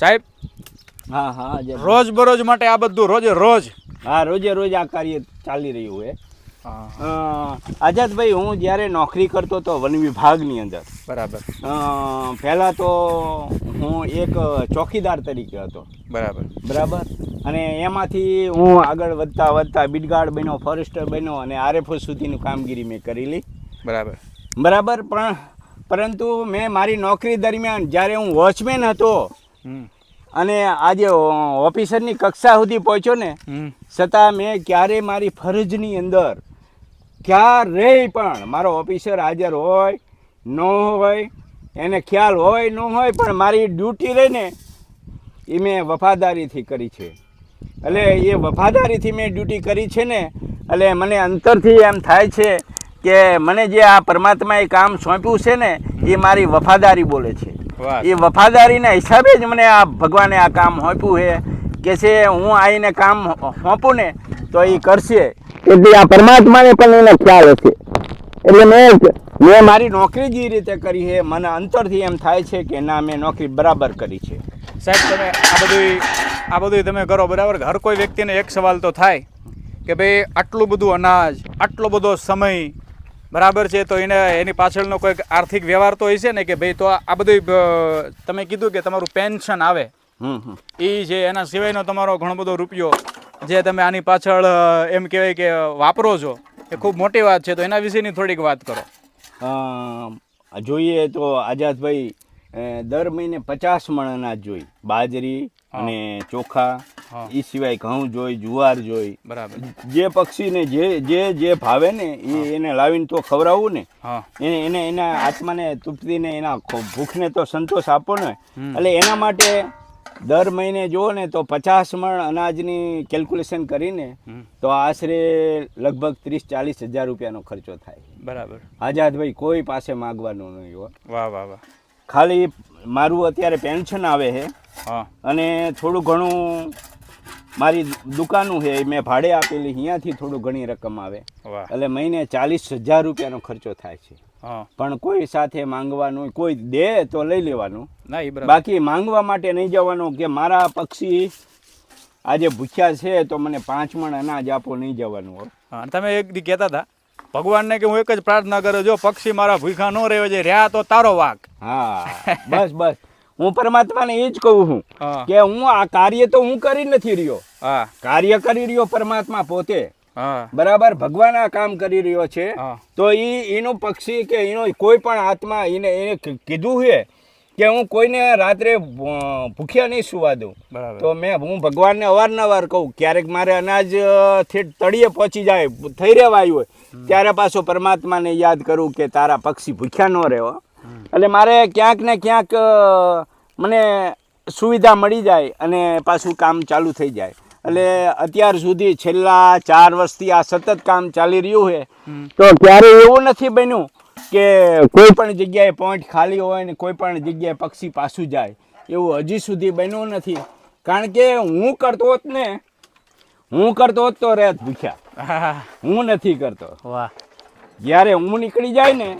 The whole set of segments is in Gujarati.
સાહેબ હા હા રોજ બરોજ માટે આ બધું રોજે રોજ? હા રોજે રોજ આ કાર્ય ચાલી રહ્યું છે. આઝાદભાઈ હું જ્યારે નોકરી કરતો હતો વન વિભાગની અંદર બરાબર. પહેલાં તો હું એક ચોકીદાર તરીકે હતો. બરાબર. બરાબર? અને એમાંથી હું આગળ વધતા વધતા બિડગાર્ડ બન્યો ફોરેસ્ટર બન્યો અને આરએફઓ સુધીનું કામગીરી મેં કરેલી. બરાબર. બરાબર? પણ પરંતુ મેં મારી નોકરી દરમિયાન જ્યારે હું વોચમેન હતો અને આજે ઓફિસરની કક્ષા સુધી પહોંચ્યો ને છતાં મેં ક્યારે મારી ફરજની અંદર ક્યારેય પણ મારો ઓફિસર હાજર હોય ન હોય એને ખ્યાલ હોય ન હોય પણ મારી ડ્યુટી રહીને એ મેં વફાદારીથી કરી છે. એટલે એ વફાદારીથી મેં ડ્યુટી કરી છે ને એટલે મને અંતરથી એમ થાય છે કે મને જે આ પરમાત્માએ કામ સોંપ્યું છે ને એ મારી વફાદારી બોલે છે. એ વફાદારીના હિસાબે જ મને આ ભગવાને આ કામ સોંપ્યું છે. કે છે હું આવીને કામ સોંપું ને તો એ કરશે. એટલે આ પરમાત્માને પણ એને ખ્યાલ હશે. એટલે મેં મેં મારી નોકરી જે રીતે કરી છે. મને અંતરથી એમ થાય છે કે ના મેં નોકરી બરાબર કરી છે. સાહેબ તમે આ બધું આ બધું તમે કરો બરાબર. હર કોઈ વ્યક્તિને એક સવાલ તો થાય કે ભાઈ આટલું બધું અનાજ આટલો બધો સમય બરાબર છે તો એને એની પાછળનો કોઈક આર્થિક વ્યવહાર તો હશે ને કે ભાઈ તો આ બધું તમે કીધું કે તમારું પેન્શન આવે. એ છે એના સિવાયનો તમારો ઘણો બધો રૂપિયો જે તમે આની પાછળ એમ કહેવાય કે વાપરો છો એ ખૂબ મોટી વાત છે તો એના વિશેની થોડીક વાત કરો. જોઈએ તો આઝાદભાઈ દર મહિને પચાસ મણ અનાજ જોઈ. બાજરી અને ચોખા એ સિવાય ઘઉં જોઈ જુવાર જોઈ. બરાબર. જે પક્ષીને જે જે જે ભાવે ને એ એને લાવીને તો ખવડાવવું ને એને એને એના આત્માને તૃપ્તિને એના ભૂખને તો સંતોષ આપો ને. એટલે એના માટે દર મહિને જુઓ ને તો પચાસ મણ અનાજની કેલ્ક્યુલેશન કરીને તો આશરે લગભગ ત્રીસ ચાલીસ હજાર રૂપિયાનો ખર્ચો થાય. બરાબર. આઝાદભાઈ કોઈ પાસે માગવાનું નહીં હોય વાહ વાહ વાહ. ખાલી મારું અત્યારે પેન્શન આવે છે. અને થોડું ઘણું મારી દુકાનું છે મેં ભાડે આપેલી અહીંયાથી થોડું ઘણી રકમ આવે. એટલે મહિને ચાલીસ હજાર રૂપિયાનો ખર્ચો થાય છે. પણ કોઈ સાથે માંગવાનું કોઈ દે તો લઈ લેવાનું. બાકી માંગવા માટે નહીં જવાનું કે મારા પક્ષી આજે ભૂખ્યા છે તો મને પાંચ મણ અનાજ આપો નહીં જવાનું તમે એક દી કહેતા હતા ભગવાનને કે હું એક જ પ્રાર્થના કરું જો પક્ષી મારા ભૂખા ન રહેવા છે રહ્યા તો તારો વાક. હા બસ બસ. હું પરમાત્માને એ જ કહું છું કે હું આ કાર્ય તો હું કરી નથી રહ્યો. હા. કાર્ય કરી રહ્યો પરમાત્મા પોતે. બરાબર ભગવાન આ કામ કરી રહ્યો છે. તો એ એનું પક્ષી કે એનો કોઈ પણ આત્મા એને એને કીધું છે કે હું કોઈને રાત્રે ભૂખ્યા નહીં સુવા દઉં. તો મેં હું ભગવાનને અવારનવાર કહું ક્યારેક મારે અનાજથી ઠેઠ તળિયે પહોંચી જાય થઈ રહેવાયું હોય ત્યારે પાછો પરમાત્માને યાદ કરું કે તારા પક્ષી ભૂખ્યા ન રહેવો. એટલે મારે ક્યાંક ને ક્યાંક મને સુવિધા મળી જાય અને પાછું કામ ચાલુ થઈ જાય. એટલે અત્યાર સુધી છેલ્લા ચાર વર્ષથી આ સતત કામ ચાલી રહ્યું છે. તો ક્યારે એવું નથી બન્યું કે કોઈ પણ જગ્યાએ પોઈન્ટ ખાલી હોય ને કોઈ પણ જગ્યાએ પક્ષી પાછું જાય એવું હજી સુધી બન્યું નથી. કારણ કે હું કરતો હોત ને હું કરતો હોત તો રહેત ભૂખ્યા. હા, નથી કરતો. વાહ. જ્યારે હું નીકળી જાય ને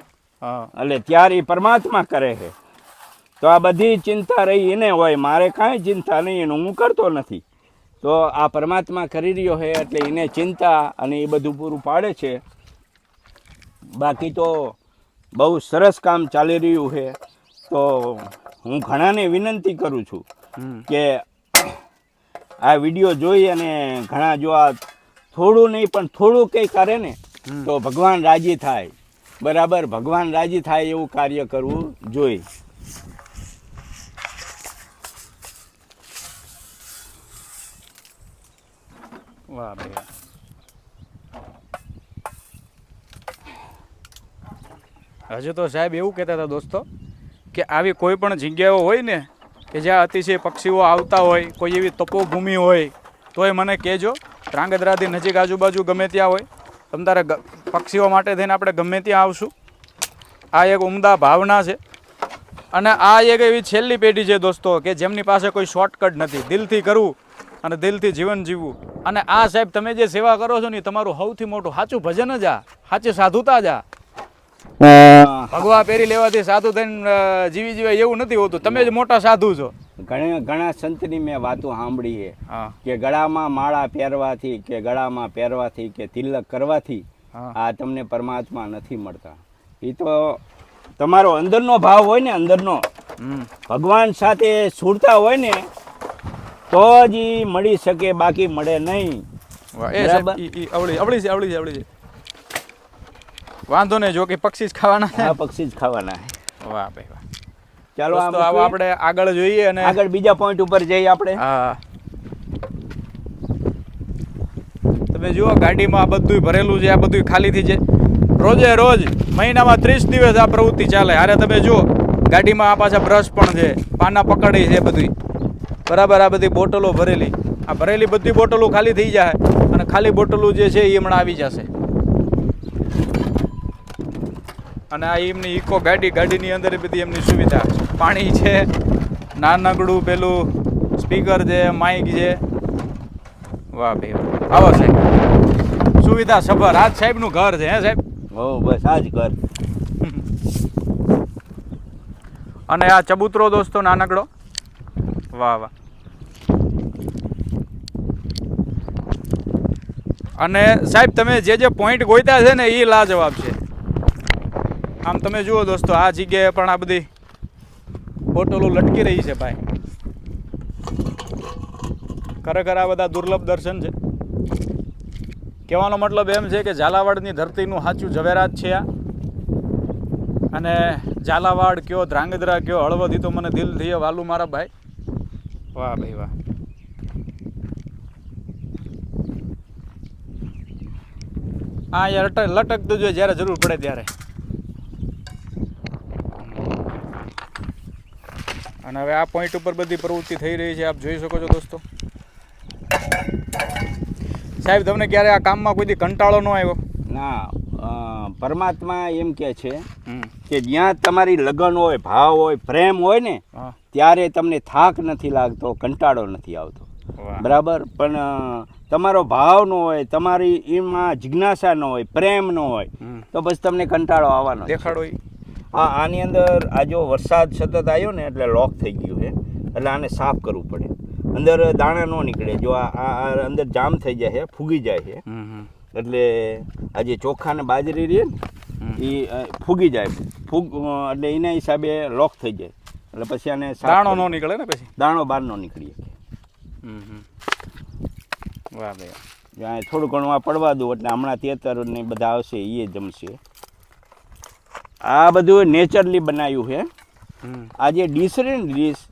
એટલે ત્યારે પરમાત્મા કરે છે. તો આ બધી ચિંતા રહી એને હોય મારે કાંઈ ચિંતા નહીં એનું હું કરતો નથી. તો આ પરમાત્મા કરી રહ્યો છે એટલે એને ચિંતા અને એ બધું પૂરું પાડે છે. બાકી તો બહુ સરસ કામ ચાલી રહ્યું છે. તો હું ઘણાને વિનંતી કરું છું કે આ વીડિયો જોઈ અને ઘણા જો આ થોડું નહીં પણ થોડું કંઈ કરે ને તો ભગવાન રાજી થાય. બરાબર ભગવાન રાજી થાય એવું કાર્ય કરવું જોઈએ. વાહ ભાઈ. હજુ તો સાહેબ એવું કહેતા હતા દોસ્તો કે આવી કોઈ પણ જગ્યાઓ હોય ને કે જ્યાં અતિશય પક્ષીઓ આવતા હોય, કોઈ એવી તપોભૂમિ હોય, તોય મને કહેજો. ધ્રાંગધ્રાથી નજીક આજુબાજુ ગમે ત્યાં હોય. તમ તારે પક્ષીઓ માટે થઈને આપણે ગમે ત્યાં આવશું. આ એક ઉમદા ભાવના છે. અને આ એક એવી છેલ્લી પેઢી છે દોસ્તો કે જેમની પાસે કોઈ શોર્ટકટ નથી. દિલથી કરવું અને દિલથી જીવન જીવવું. અને આ સાહેબ તમે જે સેવા કરો છો ને તમારું સૌથી મોટું સાચું ભજન જ આ. સાચી સાધુતા જ આ. ભગવા પહેરી લેવાથી સાધુ થઈને જીવી જીવાય એવું નથી હોતું. તમે જ મોટા સાધુ છો. ઘણા ઘણા સંતની મેં વાતો સાંભળી છે કે ગળામાં માળા પહેરવાથી કે ગળામાં પહેરવાથી કે તિલક કરવાથી આ તમને પરમાત્મા નથી મળતા. એ તો તમારો અંદરનો ભાવ હોય ને અંદરનો ભગવાન સાથે સુરતા હોય ને તો જ ઈ મળી શકે બાકી મળે નહીં. આવડી બરાબર. અવળી અવળી છે અવળી છે અવળી છે. વાંધો નહીં જો કે પક્ષી જ ખાવાના હા આ પક્ષી જ ખાવાના વાહ ભાઈ વાહ. ચાલો આમ તો આવો આપણે આગળ જોઈએ અને આગળ બીજા પોઈન્ટ ઉપર જઈએ આપણે. હા. તમે જુઓ ગાડીમાં આ બધું ભરેલું છે આ બધું ખાલીથી છે રોજે રોજ મહિનામાં ત્રીસ દિવસ આ પ્રવૃત્તિ ચાલે. અરે તમે જુઓ ગાડીમાં આ પાછા બ્રશ પણ છે પાના પકડી છે બધી. બરાબર આ બધી બોટલો ભરેલી. આ ભરેલી બધી બોટલો ખાલી થઈ જાય અને ખાલી બોટલો જે છે એ હમણાં આવી જશે. અને આ એમની ઇકો ગાડી ગાડીની અંદર બધી એમની સુવિધા. પાણી છે નાનકડું પેલું સ્પીકર છે માઇક છે. વાહ ભાઈ આવો સાહેબ. સુવિધા સભર. આજ સાહેબનું ઘર છે હે સાહેબ? હો બસ આ જ ઘર. અને આ ચબૂતરો દોસ્તો નાનકડો. વાહ વાહ. અને સાહેબ તમે જે જે પોઈન્ટ ગોઈતા છે ને એ લાજવાબ છે. આમ તમે જુઓ દોસ્તો આ જગ્યાએ પણ આ બધી બોટલો લટકી રહી છે ભાઈ. ખરેખર આ બધા દુર્લભ દર્શન છે. કહેવાનો મતલબ એમ છે કે ઝાલાવાડની ધરતીનું સાચું ઝવેરાત છે આ. અને ઝાલાવાડ કયો ધ્રાંગધ્રા કયો હળવદ તો મને દિલ થઈ વાલું મારા ભાઈ. વાહ ભાઈ વાહ. આ યાર લટક લટકતું જોઈએ જ્યારે જરૂર પડે ત્યારે. અને હવે આ પોઈન્ટ ઉપર બધી પ્રવૃત્તિ થઈ રહી છે આપ જોઈ શકો છો દોસ્તો. સાહેબ તમને ક્યારે આ કામમાં કોઈ કંટાળો ન આવ્યો? ના પરમાત્મા એમ કે છે કે જ્યાં તમારી લગન હોય ભાવ હોય પ્રેમ હોય ને ત્યારે તમને થાક નથી લાગતો કંટાળો નથી આવતો. બરાબર? પણ તમારો ભાવ ન હોય તમારી એમાં જિજ્ઞાસા ન હોય પ્રેમ ન હોય તો બસ તમને કંટાળો આવવાનો. દેખાડો હા આની અંદર આ જો વરસાદ સતત આવ્યો ને એટલે લોક થઈ ગયું છે. એટલે આને સાફ કરવું પડે. અંદર દાણા ન નીકળે. જો આ આ- આ અંદર જામ થઈ જાય છે ફૂગી જાય છે. એટલે આ જે ચોખા ને બાજરી રહે ને એ ફૂગી જાય ફૂગ એટલે એના હિસાબે લોક થઈ જાય. એટલે પછી આને દાણો ન નીકળે ને પછી? દાણો બહાર ન નીકળી. વાહ ભાઈ. થોડું ઘણું આ પડવા દઉં એટલે હમણાં તેતર ને બધા આવશે એ જમશે. આ બધું નેચરલી બનાવ્યું છે. આ જે ડીશ રે ને ડીશ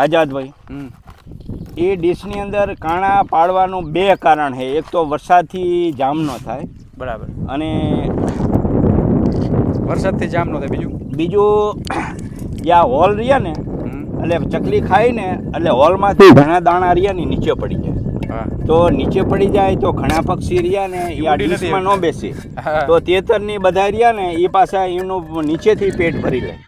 આઝાદભાઈ એ ડીશની અંદર કાણા પાડવાનું બે કારણ છે. એક તો વરસાદથી જામ ન થાય બરાબર. અને વરસાદથી જામ નો થાય. બીજું? બીજું જે આ હોલ રહ્યા ને એટલે ચકલી ખાઈને એટલે હોલમાંથી ઘણા દાણા રહ્યા ને નીચે પડી જાય. તો નીચે પડી જાય તો ઘણા પક્ષી રહ્યા ને એ આ ડીશમાં ન બેસે. તો તેતરની બધા રહ્યા ને એ પાછા એનું નીચેથી પેટ ભરી લે.